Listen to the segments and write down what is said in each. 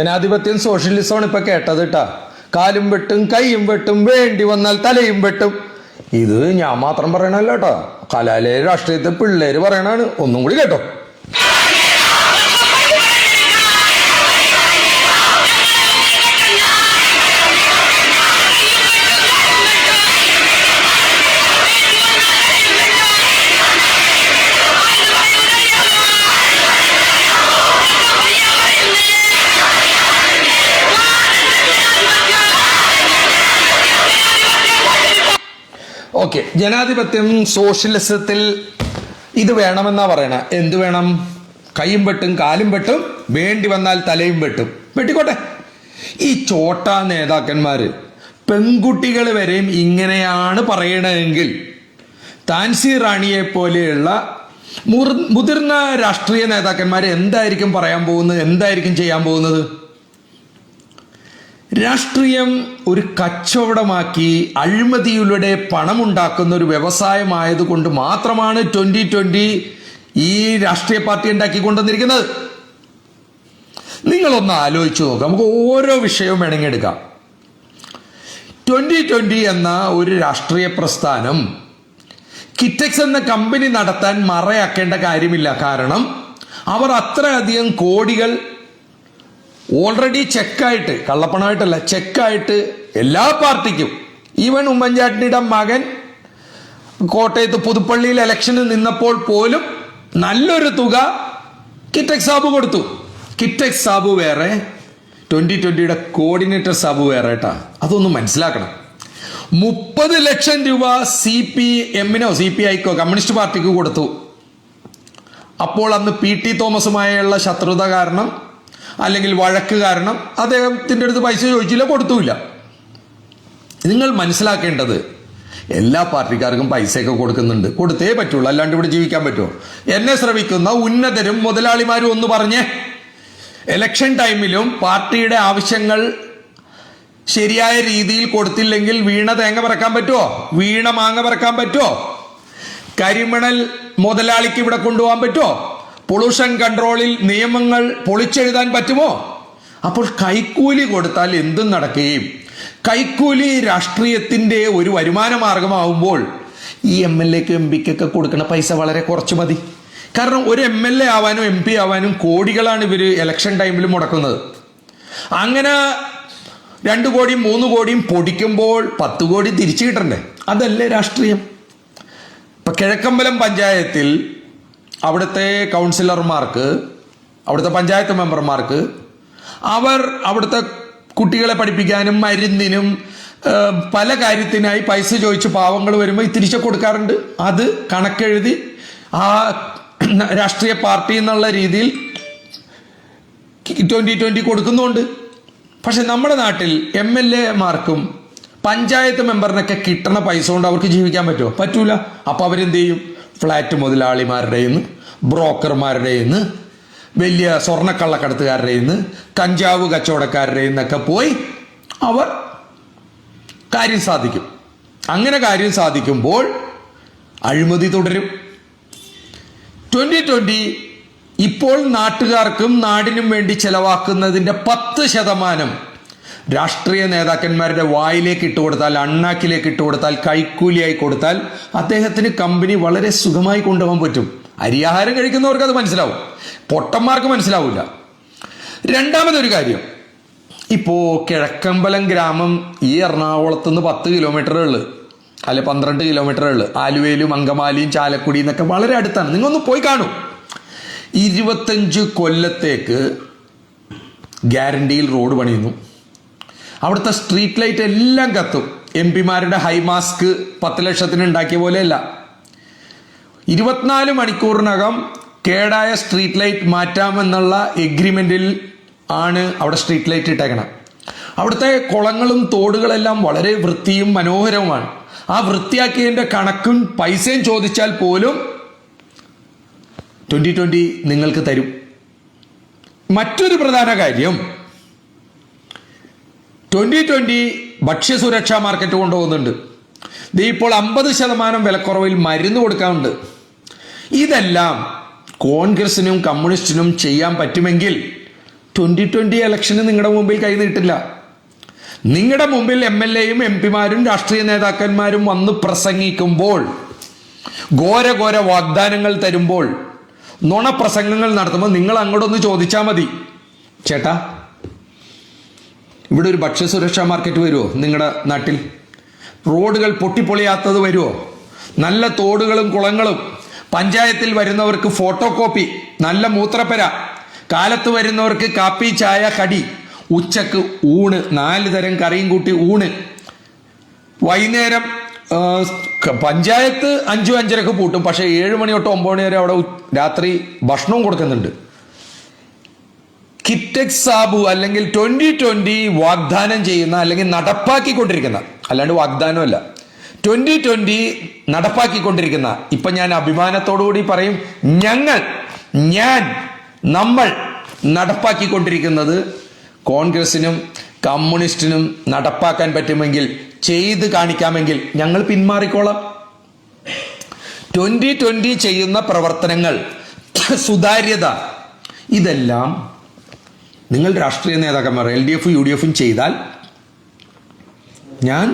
ജനാധിപത്യം സോഷ്യലിസമാണ് ഇപ്പൊ കേട്ടത് കേട്ടാ കാലും വെട്ടും കൈയും വെട്ടും വേണ്ടി വന്നാൽ തലയും വെട്ടും. ഇത് ഞാൻ മാത്രം പറയണല്ലോ കേട്ടോ കലാലയ രാഷ്ട്രീയത്തെ പിള്ളേര് പറയണാണ് ഒന്നും കൂടി കേട്ടോ. ഓക്കെ. ജനാധിപത്യം സോഷ്യലിസത്തിൽ ഇത് വേണമെന്നാ പറയണ. എന്ത് വേണം? കൈയും വെട്ടും കാലും വെട്ടും വേണ്ടി വന്നാൽ തലയും വെട്ടും. വെട്ടിക്കോട്ടെ. ഈ ചോട്ട നേതാക്കന്മാര് പെൺകുട്ടികൾ വരെയും ഇങ്ങനെയാണ് പറയണതെങ്കിൽ താൻസി റാണിയെ പോലെയുള്ള മുതിർന്ന രാഷ്ട്രീയ നേതാക്കന്മാർ എന്തായിരിക്കും പറയാൻ പോകുന്നത്? എന്തായിരിക്കും ചെയ്യാൻ പോകുന്നത്? രാഷ്ട്രീയം ഒരു കച്ചവടമാക്കി അഴിമതിയിലൂടെ പണമുണ്ടാക്കുന്ന ഒരു വ്യവസായമായതുകൊണ്ട് മാത്രമാണ് ട്വന്റി ട്വന്റി ഈ രാഷ്ട്രീയ പാർട്ടി ഉണ്ടാക്കി കൊണ്ടുവന്നിരിക്കുന്നത് നിങ്ങളൊന്ന് ആലോചിച്ച് നോക്കാം നമുക്ക് ഓരോ വിഷയവും വേണമെങ്കിൽ എടുക്കാം ട്വന്റി ട്വന്റി എന്ന ഒരു രാഷ്ട്രീയ പ്രസ്ഥാനം കിറ്റക്സ് എന്ന കമ്പനി നടത്താൻ മറയാക്കേണ്ട കാര്യമില്ല. കാരണം അവർ അത്രയധികം കോടികൾ ഓൾറെഡി ചെക്കായിട്ട് കള്ളപ്പണമായിട്ടല്ല ചെക്കായിട്ട് എല്ലാ പാർട്ടിക്കും ഈവൻ ഉമ്മൻചാണ്ടിയുടെ മകൻ കോട്ടയത്ത് പുതുപ്പള്ളിയിൽ ഇലക്ഷന് നിന്നപ്പോൾ പോലും നല്ലൊരു തുക കിറ്റക് സാബു കൊടുത്തു. കിറ്റക് സാബു വേറെ ട്വന്റി ട്വന്റിയുടെ കോർഡിനേറ്റർ സാബു വേറെ കേട്ടാ അതൊന്ന് മനസ്സിലാക്കണം. മുപ്പത് ലക്ഷം രൂപ സി പി എമ്മിനോ സി പി ഐക്കോ കമ്മ്യൂണിസ്റ്റ് പാർട്ടിക്ക് കൊടുത്തു. അപ്പോൾ അന്ന് പി ടി തോമസുമായുള്ള ശത്രുത കാരണം അല്ലെങ്കിൽ വഴക്ക് കാരണം അദ്ദേഹത്തിന്റെ അടുത്ത് പൈസ ചോദിച്ചില്ല കൊടുത്തുമില്ല. നിങ്ങൾ മനസ്സിലാക്കേണ്ടത് എല്ലാ പാർട്ടിക്കാർക്കും പൈസയൊക്കെ കൊടുക്കുന്നുണ്ട്. കൊടുത്തേ പറ്റുള്ളൂ അല്ലാണ്ട് ഇവിടെ ജീവിക്കാൻ പറ്റുമോ? എന്നെ ശ്രമിക്കുന്ന ഉന്നതരും മുതലാളിമാരും ഒന്ന് പറഞ്ഞേ. എലക്ഷൻ ടൈമിലും പാർട്ടിയുടെ ആവശ്യങ്ങൾ ശരിയായ രീതിയിൽ കൊടുത്തില്ലെങ്കിൽ വീണ തേങ്ങ പറക്കാൻ പറ്റുമോ? വീണ മാങ്ങ പറക്കാൻ പറ്റുമോ? കരിമണൽ മുതലാളിക്ക് ഇവിടെ കൊണ്ടുപോകാൻ പറ്റുമോ? പൊള്യൂഷൻ കൺട്രോളിൽ നിയമങ്ങൾ പൊളിച്ചെഴുതാൻ പറ്റുമോ? അപ്പോൾ കൈക്കൂലി കൊടുത്താൽ എന്തും നടക്കുകയും കൈക്കൂലി രാഷ്ട്രീയത്തിന്റെ ഒരു വരുമാന മാർഗമാവുമ്പോൾ ഈ എം എൽ എക്ക് എം പിക്കൊക്കെ കൊടുക്കുന്ന പൈസ വളരെ കുറച്ച് മതി. കാരണം ഒരു എം എൽ എ ആവാനും എം പി ആവാനും കോടികളാണ് ഇവർ ഇലക്ഷൻ ടൈമിൽ മുടക്കുന്നത്. അങ്ങനെ രണ്ട് കോടിയും മൂന്ന് കോടിയും പൊടിക്കുമ്പോൾ പത്ത് കോടി തിരിച്ചു കിട്ടണ്ടേ? അതല്ലേ രാഷ്ട്രീയം. ഇപ്പം കിഴക്കമ്പലം പഞ്ചായത്തിൽ അവിടുത്തെ കൗൺസിലർമാർക്ക് അവിടുത്തെ പഞ്ചായത്ത് മെമ്പർമാർക്ക് അവർ അവിടുത്തെ കുട്ടികളെ പഠിപ്പിക്കാനും മരുന്നിനും പല കാര്യത്തിനായി പൈസ ചോദിച്ച് പാവങ്ങൾ വരുമ്പോൾ തിരിച്ചു കൊടുക്കാറുണ്ട്. അത് കണക്കെഴുതി ആ രാഷ്ട്രീയ പാർട്ടി എന്നുള്ള രീതിയിൽ ട്വന്റി ട്വന്റി കൊടുക്കുന്നുണ്ട്. പക്ഷെ നമ്മുടെ നാട്ടിൽ എം എൽ എമാർക്കും പഞ്ചായത്ത് മെമ്പറിനൊക്കെ കിട്ടണ പൈസ കൊണ്ട് അവർക്ക് ജീവിക്കാൻ പറ്റുമോ? പറ്റൂല. അപ്പോൾ അവരെന്ത് ചെയ്യും? ഫ്ലാറ്റ് മുതലാളിമാരുടെ നിന്ന് ബ്രോക്കർമാരുടെ നിന്ന് വലിയ സ്വർണക്കള്ളക്കടത്തുകാരുടെ നിന്ന് കഞ്ചാവ് കച്ചവടക്കാരുടെ നിന്നൊക്കെ പോയി അവർ കാര്യം സാധിക്കും. അങ്ങനെ കാര്യം സാധിക്കുമ്പോൾ അഴിമതി തുടരും. ട്വന്റി ട്വന്റി ഇപ്പോൾ നാട്ടുകാർക്കും നാടിനും വേണ്ടി ചെലവാക്കുന്നതിന്റെ പത്ത് ശതമാനം രാഷ്ട്രീയ നേതാക്കന്മാരുടെ വായിലേക്ക് ഇട്ടുകൊടുത്താൽ അണ്ണാക്കിലേക്ക് ഇട്ടുകൊടുത്താൽ കൈക്കൂലിയായി കൊടുത്താൽ അദ്ദേഹത്തിന് കമ്പനി വളരെ സുഖമായി കൊണ്ടുപോകാൻ പറ്റും. അരിയാഹാരം കഴിക്കുന്നവർക്ക് അത് മനസ്സിലാവും. പൊട്ടന്മാർക്ക് മനസ്സിലാവില്ല. രണ്ടാമതൊരു കാര്യം. ഇപ്പോൾ കിഴക്കമ്പലം ഗ്രാമം ഈ എറണാകുളത്ത് നിന്ന് പത്ത് കിലോമീറ്ററേ ഉള്ളു. അല്ലെ പന്ത്രണ്ട് കിലോമീറ്ററേ ഉള്ളു. ആലുവയിലും അങ്കമാലിയും ചാലക്കുടിയും എന്നൊക്കെ വളരെ അടുത്താണ്. നിങ്ങളൊന്ന് പോയി കാണൂ. ഇരുപത്തഞ്ച് കൊല്ലത്തേക്ക് ഗ്യാരണ്ടിയിൽ റോഡ് പണിയുന്നു. അവിടുത്തെ സ്ട്രീറ്റ് ലൈറ്റ് എല്ലാം കത്തും. എം പിമാരുടെ ഹൈ മാസ്ക് പത്ത് ലക്ഷത്തിന് ഉണ്ടാക്കിയ പോലെയല്ല. ഇരുപത്തിനാല് മണിക്കൂറിനകം കേടായ സ്ട്രീറ്റ് ലൈറ്റ് മാറ്റാമെന്നുള്ള എഗ്രിമെന്റിൽ ആണ് അവിടെ സ്ട്രീറ്റ് ലൈറ്റ് ഇട്ടേക്കണം. അവിടുത്തെ കുളങ്ങളും തോടുകളെല്ലാം വളരെ വൃത്തിയും മനോഹരവുമാണ്. ആ വൃത്തിയാക്കിയതിന്റെ കണക്കും പൈസയും ചോദിച്ചാൽ പോലും ട്വന്റി ട്വന്റി നിങ്ങൾക്ക് തരും. മറ്റൊരു പ്രധാന കാര്യം ട്വന്റി ട്വന്റി ഭക്ഷ്യസുരക്ഷാ മാർക്കറ്റ് കൊണ്ടുപോകുന്നുണ്ട്. ദേ ഇപ്പോൾ അമ്പത് ശതമാനം വിലക്കുറവിൽ മരുന്ന് കൊടുക്കാറുണ്ട് ഇതെല്ലാം കോൺഗ്രസിനും കമ്മ്യൂണിസ്റ്റിനും ചെയ്യാൻ പറ്റുമെങ്കിൽ ട്വന്റി ട്വന്റി ഇലക്ഷന് നിങ്ങളുടെ മുമ്പിൽ കൈ നീട്ടില്ല. നിങ്ങളുടെ മുമ്പിൽ എം എൽ എയും എം പിമാരും രാഷ്ട്രീയ നേതാക്കന്മാരും വന്ന് പ്രസംഗിക്കുമ്പോൾ ഘോര ഘോര വാഗ്ദാനങ്ങൾ തരുമ്പോൾ നുണപ്രസംഗങ്ങൾ നടത്തുമ്പോൾ നിങ്ങൾ അങ്ങോട്ടൊന്ന് ചോദിച്ചാൽ മതി. ചേട്ടാ ഇവിടെ ഒരു ഭക്ഷ്യസുരക്ഷാ മാർക്കറ്റ് വരുമോ നിങ്ങളുടെ നാട്ടിൽ? റോഡുകൾ പൊട്ടിപ്പൊളിയാത്തത് വരുമോ നല്ല തോടുകളും കുളങ്ങളും. പഞ്ചായത്തിൽ വരുന്നവർക്ക് ഫോട്ടോ കോപ്പി നല്ല മൂത്രപ്പര. കാലത്ത് വരുന്നവർക്ക് കാപ്പി ചായ കടി. ഉച്ചയ്ക്ക് ഊണ് നാല് തരം കറിയും കൂട്ടി ഊണ്. വൈകുന്നേരം പഞ്ചായത്ത് അഞ്ചു അഞ്ചരക്ക് പൂട്ടും. പക്ഷേ ഏഴ് മണി തൊട്ട് ഒമ്പത് മണി വരെ അവിടെ രാത്രി ഭക്ഷണവും കൊടുക്കുന്നുണ്ട്. കിറ്റക്സ് സാബു അല്ലെങ്കിൽ ട്വന്റി ട്വന്റി വാഗ്ദാനം ചെയ്യുന്ന അല്ലെങ്കിൽ നടപ്പാക്കിക്കൊണ്ടിരിക്കുന്ന അല്ലാണ്ട് വാഗ്ദാനമല്ല. ട്വന്റി ട്വന്റി നടപ്പാക്കിക്കൊണ്ടിരിക്കുന്ന ഇപ്പൊ ഞാൻ അഭിമാനത്തോടുകൂടി പറയും ഞങ്ങൾ ഞാൻ നമ്മൾ നടപ്പാക്കിക്കൊണ്ടിരിക്കുന്നത് കോൺഗ്രസിനും കമ്മ്യൂണിസ്റ്റിനും നടപ്പാക്കാൻ പറ്റുമെങ്കിൽ ചെയ്ത് കാണിക്കാമെങ്കിൽ ഞങ്ങൾ പിന്മാറിക്കോളാം. ട്വന്റി ട്വന്റി ചെയ്യുന്ന പ്രവർത്തനങ്ങൾ സുതാര്യത ഇതെല്ലാം നിങ്ങൾ രാഷ്ട്രീയ നേതാക്കന്മാർ എൽ ഡി എഫും യു ഡി എഫും ചെയ്താൽ ഞാൻ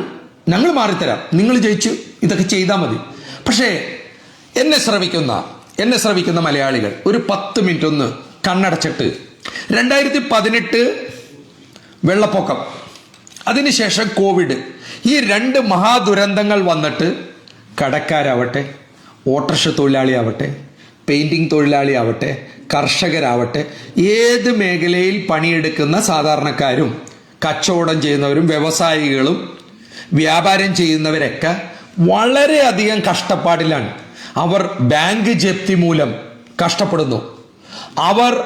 ഞങ്ങൾ മാറിത്തരാം. നിങ്ങൾ ജയിച്ചു ഇതൊക്കെ ചെയ്താൽ മതി. പക്ഷേ എന്നെ ശ്രമിക്കുന്ന എന്നെ ശ്രമിക്കുന്ന മലയാളികൾ ഒരു പത്ത് മിനിറ്റ് ഒന്ന് കണ്ണടച്ചിട്ട് രണ്ടായിരത്തി പതിനെട്ട് വെള്ളപ്പൊക്കം അതിനുശേഷം കോവിഡ് ഈ രണ്ട് മഹാദുരന്തങ്ങൾ വന്നിട്ട് കടക്കാരാവട്ടെ ഓട്ടർഷ തൊഴിലാളിയാവട്ടെ പെയിന്റിംഗ് തൊഴിലാളിയാവട്ടെ കർഷകരാവട്ടെ ഏത് മേഖലയിൽ പണിയെടുക്കുന്ന സാധാരണക്കാരും കച്ചവടം ചെയ്യുന്നവരും വ്യവസായികളും വ്യാപാരം ചെയ്യുന്നവരൊക്കെ വളരെയധികം കഷ്ടപ്പാടിലാണ്. അവർ ബാങ്ക് ജപ്തി മൂലം കഷ്ടപ്പെടുന്നു. അവർ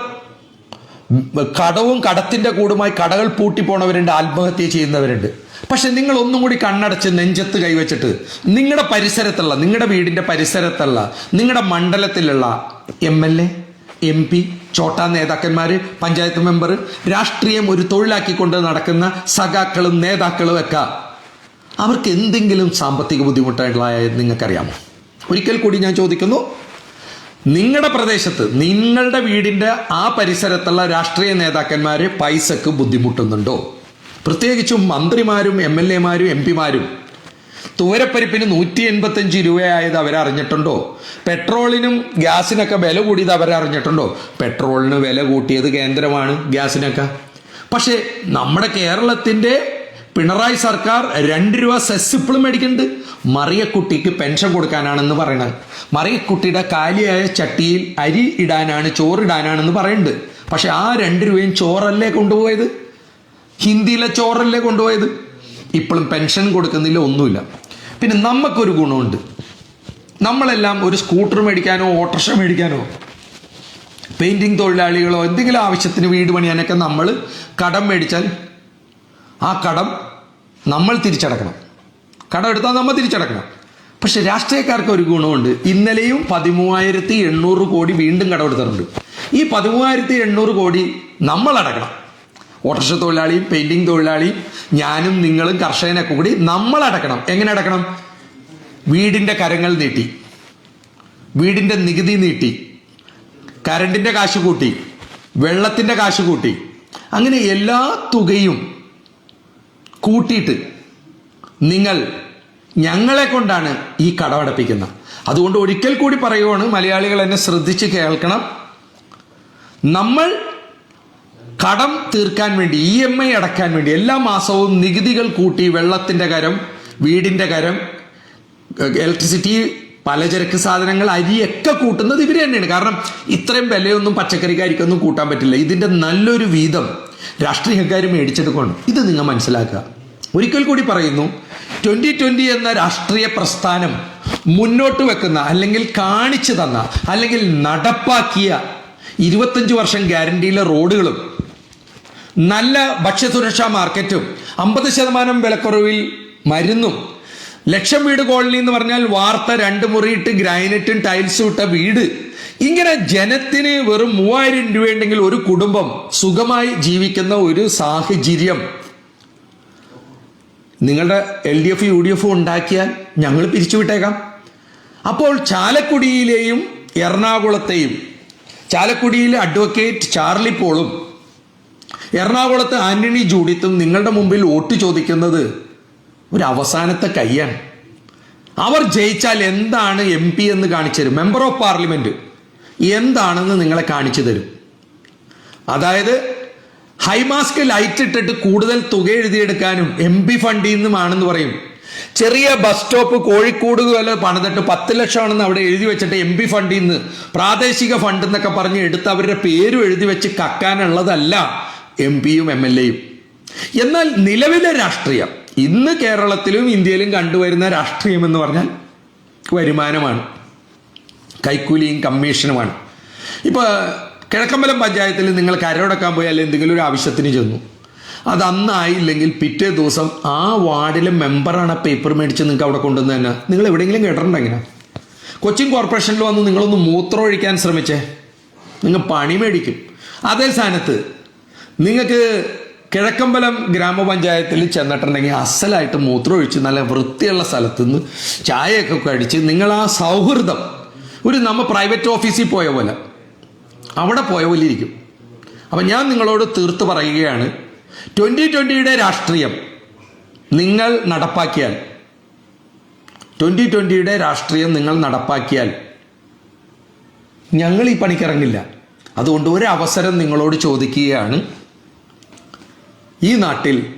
കടവും കടത്തിന്റെ കൂടുമായി കടകൾ പൂട്ടിപ്പോണവരുണ്ട് ആത്മഹത്യ ചെയ്യുന്നവരുണ്ട്. പക്ഷെ നിങ്ങൾ ഒന്നും കൂടി കണ്ണടച്ച് നെഞ്ചത്ത് കൈവച്ചിട്ട് നിങ്ങളുടെ പരിസരത്തുള്ള നിങ്ങളുടെ വീടിന്റെ പരിസരത്തുള്ള നിങ്ങളുടെ മണ്ഡലത്തിലുള്ള M L A M P ചോട്ടാ നേതാക്കന്മാർ പഞ്ചായത്ത് മെമ്പർ രാഷ്ട്രീയം ഒരു തൊഴിലാക്കിക്കൊണ്ട് നടക്കുന്ന സഖാക്കളും നേതാക്കളും ഒക്കെ അവർക്ക് എന്തെങ്കിലും സാമ്പത്തിക ബുദ്ധിമുട്ടുകളായ നിങ്ങൾക്കറിയാമോ? ഒരിക്കൽ കൂടി ഞാൻ ചോദിക്കുന്നു നിങ്ങളുടെ പ്രദേശത്ത് നിങ്ങളുടെ വീടിന്റെ ആ പരിസരത്തുള്ള രാഷ്ട്രീയ നേതാക്കന്മാർ പൈസക്ക് ബുദ്ധിമുട്ടുന്നുണ്ടോ? പ്രത്യേകിച്ചും മന്ത്രിമാരും എം എൽ എമാരും എം പിമാരും തൂരപ്പരിപ്പിന് നൂറ്റി എൺപത്തഞ്ച് രൂപയായത് അവരറിഞ്ഞിട്ടുണ്ടോ? പെട്രോളിനും ഗ്യാസിനൊക്കെ വില കൂടിയത് അവരറിഞ്ഞിട്ടുണ്ടോ? പെട്രോളിന് വില കൂട്ടിയത് കേന്ദ്രമാണ് ഗ്യാസിനൊക്കെ. പക്ഷേ നമ്മുടെ കേരളത്തിന്റെ പിണറായി സർക്കാർ രണ്ട് രൂപ സെസ് ഇപ്പോഴും മേടിക്കുന്നുണ്ട്. മറിയക്കുട്ടിക്ക് പെൻഷൻ കൊടുക്കാനാണെന്ന് പറയണത്. മറിയക്കുട്ടിയുടെ കാലിയായ ചട്ടിയിൽ അരി ഇടാനാണ് ചോറിടാനാണെന്ന് പറയുന്നുണ്ട്. പക്ഷെ ആ രണ്ട് രൂപയും ചോറല്ലേ കൊണ്ടുപോയത്? ഹിന്ദിയിലെ ചോറല്ലേ കൊണ്ടുപോയത്? ഇപ്പോഴും പെൻഷൻ കൊടുക്കുന്നില്ല ഒന്നുമില്ല. പിന്നെ നമുക്കൊരു ഗുണമുണ്ട്. നമ്മളെല്ലാം ഒരു സ്കൂട്ടർ മേടിക്കാനോ ഓട്ടോറിക്ഷ മേടിക്കാനോ പെയിന്റിംഗ് തൊഴിലാളികളോ എന്തെങ്കിലും ആവശ്യത്തിന് വീട് പണിയാനൊക്കെ നമ്മൾ കടം മേടിച്ചാൽ ആ കടം നമ്മൾ തിരിച്ചടക്കണം. കടം എടുത്താൽ നമ്മൾ തിരിച്ചടക്കണം. പക്ഷെ രാഷ്ട്രീയക്കാർക്ക് ഒരു ഗുണമുണ്ട്. ഇന്നലെയും പതിമൂവായിരത്തി എണ്ണൂറ് കോടി വീണ്ടും കടമെടുത്തിട്ടുണ്ട് ഈ പതിമൂവായിരത്തി എണ്ണൂറ് കോടി നമ്മൾ അടക്കണം. ഓട്ടോറിക്ഷ തൊഴിലാളിയും പെയിന്റിംഗ് തൊഴിലാളിയും ഞാനും നിങ്ങളും കർഷകനൊക്കെ കൂടി നമ്മൾ അടക്കണം. എങ്ങനെ അടക്കണം? വീടിന്റെ കരങ്ങൾ നീട്ടി. വീടിന്റെ നികുതി നീട്ടി. കരണ്ടിന്റെ കാശ് കൂട്ടി. വെള്ളത്തിന്റെ കാശ് കൂട്ടി. അങ്ങനെ എല്ലാ തുകയും കൂട്ടിയിട്ട് നിങ്ങൾ ഞങ്ങളെ കൊണ്ടാണ് ഈ കടമടപ്പിക്കുന്നത് അതുകൊണ്ട് ഒരിക്കൽ കൂടി പറയുവാണ് മലയാളികൾ എന്നെ ശ്രദ്ധിച്ച് കേൾക്കണം. നമ്മൾ കടം തീർക്കാൻ വേണ്ടി ഇ എം ഐ അടക്കാൻ വേണ്ടി എല്ലാ മാസവും നികുതികൾ കൂട്ടി വെള്ളത്തിന്റെ കരം വീടിന്റെ കരം ഇലക്ട്രിസിറ്റി പലചരക്ക് സാധനങ്ങൾ അരിയൊക്കെ കൂട്ടുന്നത് ഇവർ തന്നെയാണ്. കാരണം ഇത്രയും വിലയൊന്നും പച്ചക്കറിക്കാരിക്കൊന്നും കൂട്ടാൻ പറ്റില്ല. ഇതിന്റെ നല്ലൊരു വീതം രാഷ്ട്രീയക്കാർ മേടിച്ചെടുക്കണം ഇത് നിങ്ങൾ മനസ്സിലാക്കുക. ഒരിക്കൽ കൂടി പറയുന്നു ട്വന്റി ട്വന്റി എന്ന രാഷ്ട്രീയ പ്രസ്ഥാനം മുന്നോട്ട് വെക്കുന്ന അല്ലെങ്കിൽ കാണിച്ചു തന്ന അല്ലെങ്കിൽ നടപ്പാക്കിയ ഇരുപത്തഞ്ച് വർഷം ഗ്യാരണ്ടിയിലെ റോഡുകളും നല്ല ഭക്ഷ്യസുരക്ഷാ മാർക്കറ്റും അമ്പത് ശതമാനം വിലക്കുറവിൽ മരുന്നും. ലക്ഷം വീട് കോളനി എന്ന് പറഞ്ഞാൽ വാർത്ത രണ്ട് മുറിയിട്ട് ഗ്രാനൈറ്റും ടൈൽസും ഇട്ട വീട്. ഇങ്ങനെ ജനത്തിന് വെറും മൂവായിരം രൂപയുണ്ടെങ്കിൽ ഒരു കുടുംബം സുഖമായി ജീവിക്കുന്ന ഒരു സാഹചര്യം. നിങ്ങളുടെ L D F U D F ഉണ്ടാക്കിയാൽ ഞങ്ങൾ പിരിച്ചുവിട്ടേക്കാം. അപ്പോൾ ചാലക്കുടിയിലെയും എറണാകുളത്തെയും ചാലക്കുടിയിലെ അഡ്വക്കേറ്റ് ചാർലി പോളും എറണാകുളത്ത് ആന്റണി ജൂഡിത്തും നിങ്ങളുടെ മുമ്പിൽ വോട്ട് ചോദിക്കുന്നത് ഒരു അവസാനത്തെ കയ്യാണ്. അവർ ജയിച്ചാൽ എന്താണ് എം പി എന്ന് കാണിച്ചു തരും. മെമ്പർ ഓഫ് പാർലമെന്റ് എന്താണെന്ന് നിങ്ങളെ കാണിച്ചു തരും. അതായത് ഹൈമാസ്ക് ലൈറ്റ് ഇട്ടിട്ട് കൂടുതൽ തുക എഴുതിയെടുക്കാനും എം പി ഫണ്ടിൽ നിന്നുമാണെന്ന് പറയും. ചെറിയ ബസ് സ്റ്റോപ്പ് കോഴിക്കോട് വല്ല പണിതിട്ട് പത്ത് ലക്ഷമാണെന്ന് അവിടെ എഴുതി വെച്ചിട്ട് എം പി ഫണ്ടിൽ നിന്ന് പ്രാദേശിക ഫണ്ട് എന്നൊക്കെ പറഞ്ഞ് എടുത്ത് അവരുടെ പേരും എഴുതി വെച്ച് കക്കാനുള്ളതല്ല. എം പിയും എം എൽ എയും. എന്നാൽ നിലവിലെ രാഷ്ട്രീയം ഇന്ന് കേരളത്തിലും ഇന്ത്യയിലും കണ്ടുവരുന്ന രാഷ്ട്രീയം എന്ന് പറഞ്ഞാൽ വരുമാനമാണ് കൈക്കൂലിയും കമ്മീഷനുമാണ്. ഇപ്പോൾ കിഴക്കമ്പലം പഞ്ചായത്തിൽ നിങ്ങൾ കരടക്കാൻ പോയാൽ എന്തെങ്കിലും ഒരു ആവശ്യത്തിന് ചെന്നു. അത് അന്നായില്ലെങ്കിൽ പിറ്റേ ദിവസം ആ വാർഡിലെ മെമ്പറാണ് പേപ്പർ മേടിച്ച് നിങ്ങൾക്ക് അവിടെ കൊണ്ടുവന്ന് തന്നെ. നിങ്ങൾ എവിടെയെങ്കിലും കേട്ടിട്ടുണ്ടോ എങ്ങനെ കൊച്ചിൻ കോർപ്പറേഷനിൽ വന്ന് നിങ്ങളൊന്ന് മൂത്രം ഒഴിക്കാൻ ശ്രമിച്ചേ. നിങ്ങൾ പണി മേടിക്കും. അതേ സ്ഥാനത്ത് നിങ്ങൾക്ക് കിഴക്കമ്പലം ഗ്രാമപഞ്ചായത്തിൽ ചെന്നിട്ടുണ്ടെങ്കിൽ അസലായിട്ട് മൂത്രം ഒഴിച്ച് നല്ല വൃത്തിയുള്ള സ്ഥലത്ത് നിന്ന് ചായയൊക്കെ കഴിച്ച് നിങ്ങൾ ആ സൗഹൃദം. ഒരു നമ്മൾ പ്രൈവറ്റ് ഓഫീസിൽ പോയ പോലെ. അവിടെ പോയ പോലെ ഇരിക്കും. അപ്പം ഞാൻ നിങ്ങളോട് തീർത്ത് പറയുകയാണ് ട്വന്റി ട്വന്റിയുടെ രാഷ്ട്രീയം നിങ്ങൾ നടപ്പാക്കിയാൽ ട്വന്റി ട്വന്റിയുടെ രാഷ്ട്രീയം നിങ്ങൾ നടപ്പാക്കിയാൽ ഞങ്ങൾ ഈ പണിക്കിറങ്ങില്ല അതുകൊണ്ട് ഒരു അവസരം നിങ്ങളോട് ചോദിക്കുകയാണ് ഈ നാട്ടിൽ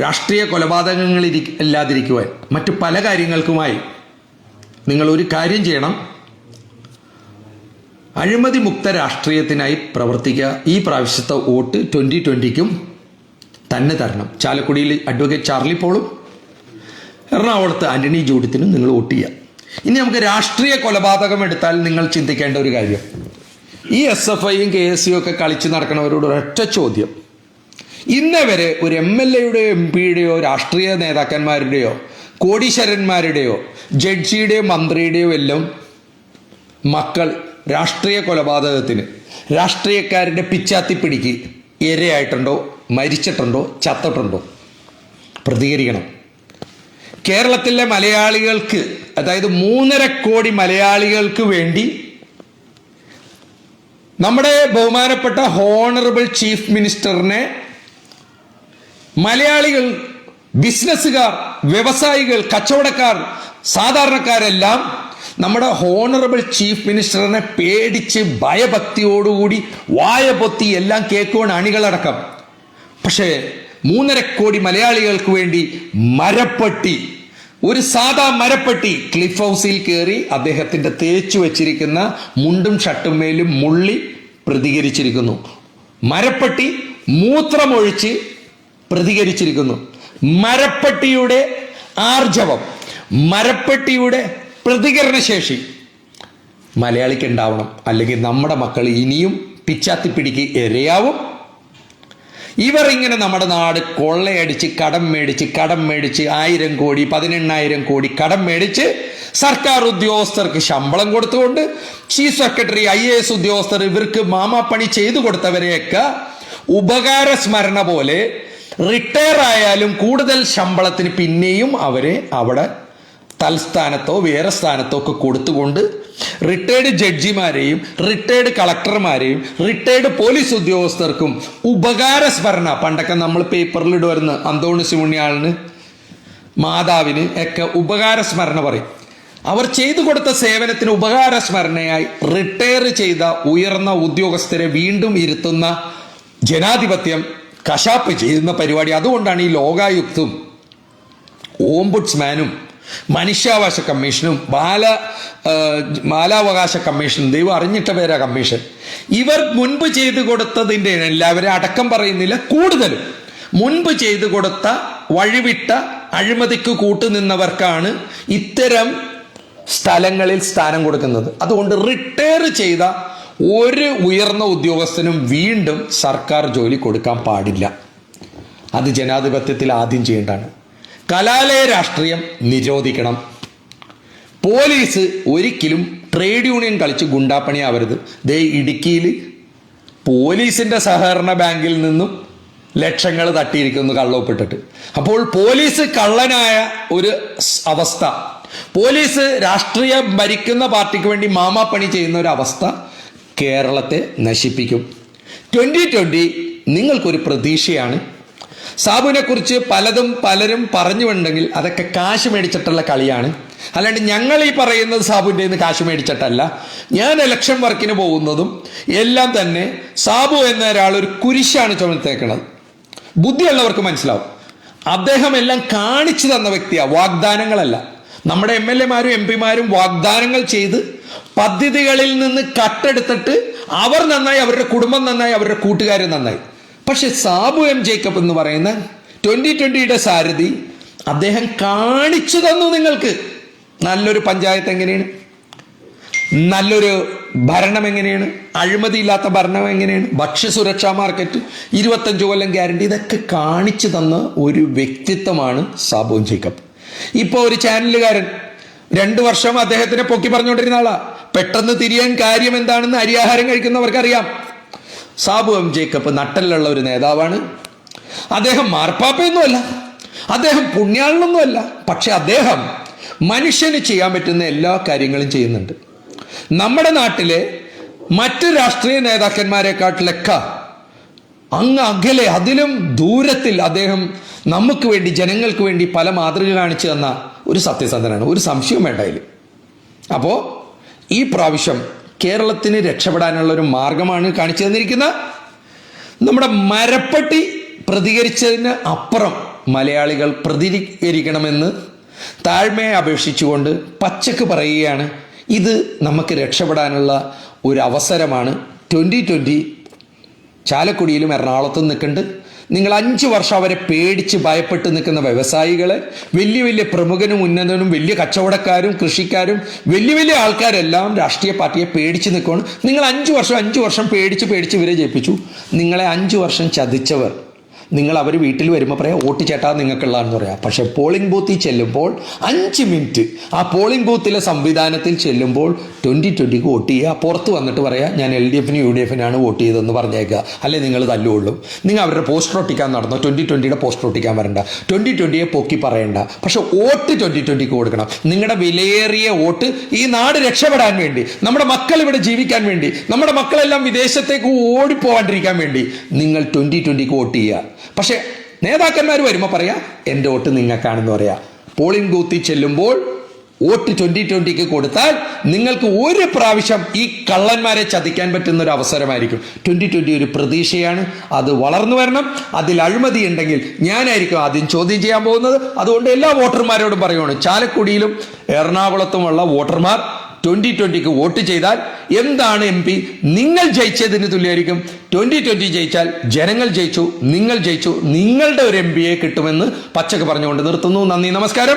രാഷ്ട്രീയ കൊലപാതകങ്ങൾ ഇല്ലാതിരിക്കുവാൻ മറ്റു പല കാര്യങ്ങൾക്കുമായി നിങ്ങൾ ഒരു കാര്യം ചെയ്യണം. അഴിമതി മുക്ത രാഷ്ട്രീയത്തിനായി പ്രവർത്തിക്കുക. ഈ പ്രാവശ്യത്തെ വോട്ട് ട്വന്റി ട്വന്റിക്കും തന്നെ തരണം. ചാലക്കുടിയിൽ അഡ്വക്കേറ്റ് ചാർലി പോളും എറണാകുളത്ത് ആന്റണി ജൂഡിത്തിനും നിങ്ങൾ വോട്ട് ചെയ്യുക. ഇനി നമുക്ക് രാഷ്ട്രീയ കൊലപാതകം എടുത്താൽ നിങ്ങൾ ചിന്തിക്കേണ്ട ഒരു കാര്യം. ഈ എസ് എഫ് ഐയും കെ എസ് സിയും ഒക്കെ കളിച്ച് നടക്കുന്നവരോട് ഒരൊറ്റ ചോദ്യം. ഇന്നേ വരെ ഒരു എം എൽ എയുടെയോ എം പിയുടെയോ രാഷ്ട്രീയ നേതാക്കന്മാരുടെയോ കോടീശ്വരന്മാരുടെയോ ജഡ്ജിയുടെയോ മന്ത്രിയുടെയോ എല്ലാം മക്കൾ രാഷ്ട്രീയ കൊലപാതകത്തിന് രാഷ്ട്രീയക്കാരുടെ പിച്ചാത്തിപ്പിടിക്ക് ഇരയായിട്ടുണ്ടോ മരിച്ചിട്ടുണ്ടോ ചത്തിട്ടുണ്ടോ? പ്രതികരിക്കണം. കേരളത്തിലെ മലയാളികൾക്ക് അതായത് മൂന്നര കോടി മലയാളികൾക്ക് വേണ്ടി നമ്മുടെ ബഹുമാനപ്പെട്ട ഹോണറബിൾ ചീഫ് മിനിസ്റ്ററിനെ മലയാളികൾ ബിസിനസ്സുകാർ വ്യവസായികൾ കച്ചവടക്കാർ സാധാരണക്കാരെല്ലാം നമ്മുടെ ഹോണറബിൾ ചീഫ് മിനിസ്റ്ററിനെ പേടിച്ച് ഭയഭക്തിയോടുകൂടി വായ പൊത്തി എല്ലാം കേൾക്കുവാൻ അണികളടക്കം. പക്ഷേ മൂന്നര കോടി മലയാളികൾക്ക് വേണ്ടി മരപ്പെട്ടി ഒരു സാധാ മരപ്പെട്ടി ക്ലിഫ് ഹൗസിൽ കയറി അദ്ദേഹത്തിന്റെ തേച്ചു വച്ചിരിക്കുന്ന മുണ്ടും ഷട്ടും മേലും മുള്ളി പ്രതികരിച്ചിരിക്കുന്നു. മരപ്പെട്ടി മൂത്രമൊഴിച്ച് പ്രതികരിച്ചിരിക്കുന്നു. മരപ്പെട്ടിയുടെ ആർജവം മരപ്പെട്ടിയുടെ പ്രതികരണശേഷി മലയാളിക്ക് ഉണ്ടാവണം. അല്ലെങ്കിൽ നമ്മുടെ മക്കൾ ഇനിയും പിച്ചാത്തിപ്പിടിക്ക് ഇരയാവും. ഇവർ ഇങ്ങനെ നമ്മുടെ നാട് കൊള്ളയടിച്ച് കടം മേടിച്ച് കടം മേടിച്ച് ആയിരം കോടി പതിനെണ്ണായിരം കോടി കടം മേടിച്ച് സർക്കാർ ഉദ്യോഗസ്ഥർക്ക് ശമ്പളം കൊടുത്തുകൊണ്ട് chief secretary I A S ഉദ്യോഗസ്ഥർ ഇവർക്ക് മാമാപ്പണി ചെയ്തു കൊടുത്തവരെയൊക്കെ ഉപകാര സ്മരണ പോലെ റിട്ടയർ ആയാലും കൂടുതൽ ശമ്പളത്തിന് പിന്നെയും അവരെ അവിടെ തൽസ്ഥാനത്തോ വേറെ സ്ഥാനത്തോ ഒക്കെ കൊടുത്തുകൊണ്ട് റിട്ടയർഡ് ജഡ്ജിമാരെയും റിട്ടയർഡ് കളക്ടർമാരെയും റിട്ടയർഡ് പോലീസ് ഉദ്യോഗസ്ഥർക്കും ഉപകാര സ്മരണ. പണ്ടൊക്കെ നമ്മൾ പേപ്പറിൽ വരുന്ന അന്തോണി സിമുണ്യാളിന് മാതാവിന് ഒക്കെ ഉപകാര സ്മരണ പറയും. അവർ ചെയ്തു കൊടുത്ത സേവനത്തിന് ഉപകാര സ്മരണയായി റിട്ടയർ ചെയ്ത ഉയർന്ന ഉദ്യോഗസ്ഥരെ വീണ്ടും ഇരുത്തുന്ന ജനാധിപത്യം കശാപ്പ് ചെയ്യുന്ന പരിപാടി. അതുകൊണ്ടാണ് ഈ ലോകായുക്തും ഓംബുഡ്സ്മാനും മനുഷ്യാവകാശ കമ്മീഷനും ബാല ബാലാവകാശ കമ്മീഷനും ദൈവം അറിഞ്ഞിട്ട പേരാ കമ്മീഷൻ. ഇവർ മുൻപ് ചെയ്തു കൊടുത്തതിന്റെ എല്ലാവരും അടക്കം പറയുന്നില്ല. കൂടുതലും മുൻപ് ചെയ്തു കൊടുത്ത വഴിവിട്ട അഴിമതിക്ക് കൂട്ടുനിന്നവർക്കാണ് ഇത്തരം സ്ഥലങ്ങളിൽ സ്ഥാനം കൊടുക്കുന്നത്. അതുകൊണ്ട് റിട്ടയർ ചെയ്ത ഒരു ഉയർന്ന ഉദ്യോഗസ്ഥനും വീണ്ടും സർക്കാർ ജോലി കൊടുക്കാൻ പാടില്ല. അത് ജനാധിപത്യത്തിൽ ആദ്യം ചെയ്യേണ്ടതാണ്. കലാലയ രാഷ്ട്രീയം നിരോധിക്കണം. പോലീസ് ഒരിക്കലും ട്രേഡ് യൂണിയൻ കളിച്ച് ഗുണ്ടാപ്പണിയാവരുത്. ദേ ഇടുക്കിയിൽ പോലീസിന്റെ സഹകരണ ബാങ്കിൽ നിന്നും ലക്ഷങ്ങൾ തട്ടിയിരിക്കുന്നു കള്ളൊപ്പിട്ടിട്ട്. അപ്പോൾ പോലീസ് കള്ളനായ ഒരു അവസ്ഥ. പോലീസ് രാഷ്ട്രീയം ഭരിക്കുന്ന പാർട്ടിക്ക് വേണ്ടി മാമാപ്പണി ചെയ്യുന്ന ഒരു അവസ്ഥ. കേരളത്തെ നശിപ്പിക്കും. ട്വന്റി ട്വന്റി നിങ്ങൾക്കൊരു പ്രതീക്ഷയാണ്. സാബുവിനെ കുറിച്ച് പലതും പലരും പറഞ്ഞുണ്ടെങ്കിൽ അതൊക്കെ കാശ് മേടിച്ചിട്ടുള്ള കളിയാണ്. അല്ലാണ്ട് ഞങ്ങൾ ഈ പറയുന്നത് സാബുവിന്റെ നിന്ന് കാശ് മേടിച്ചിട്ടല്ല. ഞാൻ ഇലക്ഷൻ വർക്കിന് പോകുന്നതും എല്ലാം തന്നെ സാബു എന്ന ഒരാൾ ഒരു കുരിശാണ് ചുമത്തേക്കുന്നത് ബുദ്ധിയുള്ളവർക്ക് മനസ്സിലാവും. അദ്ദേഹം എല്ലാം കാണിച്ചു തന്ന വ്യക്തിയാണ് വാഗ്ദാനങ്ങളല്ല. നമ്മുടെ എം എൽ എമാരും എം പിമാരും വാഗ്ദാനങ്ങൾ ചെയ്ത് പദ്ധതികളിൽ നിന്ന് കട്ടെടുത്തിട്ട് അവർ നന്നായി അവരുടെ കുടുംബം നന്നായി അവരുടെ കൂട്ടുകാർ നന്നായി. പക്ഷെ സാബു എം ജേക്കബ് എന്ന് പറയുന്ന ട്വന്റി ട്വന്റിയുടെ സാരഥി അദ്ദേഹം കാണിച്ചു തന്നു നിങ്ങൾക്ക്. നല്ലൊരു പഞ്ചായത്ത് എങ്ങനെയാണ്? നല്ലൊരു ഭരണം എങ്ങനെയാണ്? അഴിമതിയില്ലാത്ത ഭരണം എങ്ങനെയാണ്? ഭക്ഷ്യസുരക്ഷാ മാർക്കറ്റ് ഇരുപത്തഞ്ച് കൊല്ലം ഗ്യാരണ്ടി ഇതൊക്കെ കാണിച്ചു തന്ന ഒരു വ്യക്തിത്വമാണ് സാബു ജേക്കബ്. ഇപ്പോൾ ഒരു ചാനലുകാരൻ രണ്ടു വർഷം അദ്ദേഹത്തിനെ പൊക്കി പറഞ്ഞുകൊണ്ടിരുന്ന ആളാ. പെട്ടെന്ന് തിരിയാൻ കാര്യം എന്താണെന്ന് അരിയാഹാരം കഴിക്കുന്നവർക്കറിയാം. സാബു എം ജേക്കബ് നട്ടലിലുള്ള ഒരു നേതാവാണ്. അദ്ദേഹം മാർപ്പാപ്പയൊന്നുമല്ല. അദ്ദേഹം പുണ്യാളനൊന്നുമല്ല പക്ഷെ അദ്ദേഹം മനുഷ്യന് ചെയ്യാൻ പറ്റുന്ന എല്ലാ കാര്യങ്ങളും ചെയ്യുന്നുണ്ട്. നമ്മുടെ നാട്ടിലെ മറ്റ് രാഷ്ട്രീയ നേതാക്കന്മാരെക്കാട്ടിലൊക്കെ അങ്ങ് അകലെ അതിലും ദൂരത്തിൽ അദ്ദേഹം നമുക്ക് വേണ്ടി ജനങ്ങൾക്ക് വേണ്ടി പല മാതൃക കാണിച്ചു തന്ന ഒരു സത്യസന്ധനാണ്. ഒരു സംശയവും വേണ്ട അതിൽ അപ്പോൾ ഈ പ്രാവശ്യം കേരളത്തിന് രക്ഷപ്പെടാനുള്ള ഒരു മാർഗമാണ് കാണിച്ചു തന്നിരിക്കുന്ന നമ്മുടെ മരപ്പട്ടി പ്രതികരിച്ചതിന് അപ്പുറം മലയാളികൾ പ്രതികരിക്കണമെന്ന് താഴ്മയെ അപേക്ഷിച്ചുകൊണ്ട് പച്ചക്ക് പറയുകയാണ് ഇത് നമുക്ക് രക്ഷപ്പെടാനുള്ള ഒരു അവസരമാണ് ട്വന്റി ട്വന്റി ചാലക്കുടിയിലും എറണാകുളത്തും നിൽക്കുന്നുണ്ട്. നിങ്ങൾ അഞ്ച് വർഷം അവരെ പേടിച്ച് ഭയപ്പെട്ട് നിൽക്കുന്ന വ്യവസായികളെ വലിയ വലിയ പ്രമുഖനും ഉന്നതനും വലിയ കച്ചവടക്കാരും കൃഷിക്കാരും വലിയ വലിയ ആൾക്കാരെല്ലാം രാഷ്ട്രീയ പാർട്ടിയെ പേടിച്ച് നിൽക്കുകയാണ്. നിങ്ങൾ അഞ്ച് വർഷം അഞ്ച് വർഷം പേടിച്ച് പേടിച്ച് ഇവരെ ജയിപ്പിച്ചു. നിങ്ങളെ അഞ്ച് വർഷം ചതിച്ചവർ. നിങ്ങൾ അവർ വീട്ടിൽ വരുമ്പോൾ പറയാം വോട്ട് ചേട്ടാ നിങ്ങൾക്കുള്ളതാണെന്ന് പറയാം. പക്ഷേ പോളിംഗ് ബൂത്തിൽ ചെല്ലുമ്പോൾ അഞ്ച് മിനിറ്റ്. ആ പോളിംഗ് ബൂത്തിലെ സംവിധാനത്തിൽ ചെല്ലുമ്പോൾ ട്വന്റി ട്വന്റിക്ക് വോട്ട് ചെയ്യുക. പുറത്ത് വന്നിട്ട് പറയാം ഞാൻ എൽ ഡി എഫിന് യു ഡി എഫിനാണ് വോട്ട് ചെയ്തതെന്ന് പറഞ്ഞേക്കുക. അല്ലെ നിങ്ങൾ തല്ലുകൊള്ളും. നിങ്ങൾ അവരുടെ പോസ്റ്റർ ഒട്ടിക്കാൻ നടന്നോ? ട്വന്റി ട്വന്റിയുടെ പോസ്റ്റർ ഒട്ടിക്കാൻ വരണ്ട. ട്വന്റി ട്വന്റിയെ പൊക്കി പറയണ്ട. പക്ഷേ വോട്ട് ട്വന്റി ട്വന്റിക്ക് കൊടുക്കണം. നിങ്ങളുടെ വിലയേറിയ വോട്ട് ഈ നാട് രക്ഷപ്പെടാൻ വേണ്ടി നമ്മുടെ മക്കൾ ഇവിടെ ജീവിക്കാൻ വേണ്ടി നമ്മുടെ മക്കളെല്ലാം വിദേശത്തേക്ക് ഓടിപ്പോവാണ്ടിരിക്കാൻ വേണ്ടി നിങ്ങൾ ട്വന്റി ട്വന്റിക്ക് വോട്ട് ചെയ്യുക. പക്ഷെ നേതാക്കന്മാർ വരുമ്പോൾ പറയാ എന്റെ വോട്ട് നിങ്ങൾക്കാണെന്ന് പറയാ. പോളിംഗ് ബൂത്തിൽ ചെല്ലുമ്പോൾ വോട്ട് ട്വന്റി ട്വന്റിക്ക് കൊടുത്താൽ നിങ്ങൾക്ക് ഒരു പ്രാവശ്യം ഈ കള്ളന്മാരെ ചതിക്കാൻ പറ്റുന്ന ഒരു അവസരമായിരിക്കും. ട്വന്റി ട്വന്റി ഒരു പ്രതീക്ഷയാണ്. അത് വളർന്നു വരണം. അതിൽ അഴിമതി ഉണ്ടെങ്കിൽ ഞാനായിരിക്കും ആദ്യം ചോദ്യം ചെയ്യാൻ പോകുന്നത്. അതുകൊണ്ട് എല്ലാ വോട്ടർമാരോടും പറയുകയാണ് ചാലക്കുടിയിലും എറണാകുളത്തുമുള്ള വോട്ടർമാർ ട്വന്റി ട്വന്റിക്ക് വോട്ട് ചെയ്താൽ എന്താണ് എം പി? നിങ്ങൾ ജയിച്ചതിന് തുല്യമായിരിക്കും. ട്വന്റി ട്വന്റി ജയിച്ചാൽ ജനങ്ങൾ ജയിച്ചു നിങ്ങൾ ജയിച്ചു നിങ്ങളുടെ ഒരു എം പിയെ കിട്ടുമെന്ന് പച്ചക്ക് പറഞ്ഞുകൊണ്ട് നിർത്തുന്നു. നന്ദി നമസ്കാരം.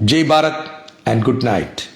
ജയ് ഭാരത് ആൻഡ് ഗുഡ് നൈറ്റ്.